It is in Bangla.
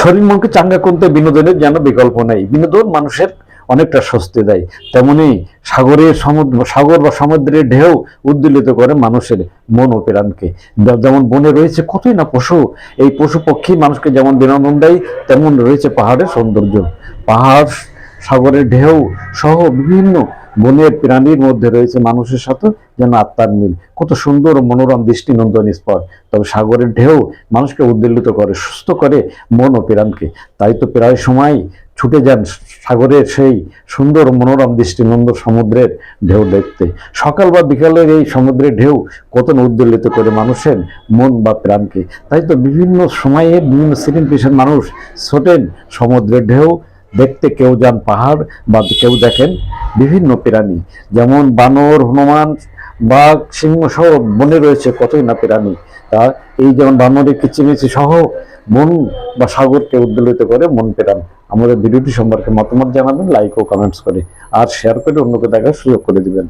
শরীর মনকে চাঙ্গা করতে বিনোদনের যেন বিকল্প নেই। বিনোদন মানুষের অনেকটা স্বস্তি দেয়। তেমনি সাগরের সমুদ্র, সাগর বা সমুদ্রের ঢেউ উদ্দোলিত করে মানুষের মন ও প্রাণকে। যেমন বনে রয়েছে কতই না পশু, এই পশু পক্ষী মানুষকে যেমন বিনোদন দেয়, তেমন রয়েছে পাহাড়ের সৌন্দর্য। পাহাড় সাগরের ঢেউ সহ বিভিন্ন বনের প্রাণীর মধ্যে রয়েছে মানুষের সাথে যেন আত্মার মিল। কত সুন্দর মনোরম দৃষ্টিনন্দন স্পট। তবে সাগরের ঢেউ মানুষকে উদ্বেলিত করে, সুস্থ করে মন ও প্রাণকে। তাই তো প্রায় সময় ছুটে যান সাগরের সেই সুন্দর মনোরম দৃষ্টিনন্দন সমুদ্রের ঢেউ দেখতে। সকাল বা বিকালের এই সমুদ্রের ঢেউ কত উদ্বেলিত করে মানুষের মন বা প্রাণকে। তাই তো বিভিন্ন সময়ে বিভিন্ন সিজন পেশার মানুষ ছোটেন সমুদ্রের ঢেউ দেখতে কেউ যান পাহাড় বা কেউ দেখেন বিভিন্ন প্রাণী যেমন বানর, হনুমান বাঘ সিংহ সহ বনে রয়েছে কতই না প্রাণী তা এই যেমন বানরের কিচিমিচি সহ মন বা সাগরকে উদ্বেলিত করে মন পেরান। আমাদের ভিডিওটি সম্পর্কে মতামত জানাবেন লাইক ও কমেন্টস করে। আর শেয়ার করে অন্যকে দেখার সুযোগ করে দিবেন।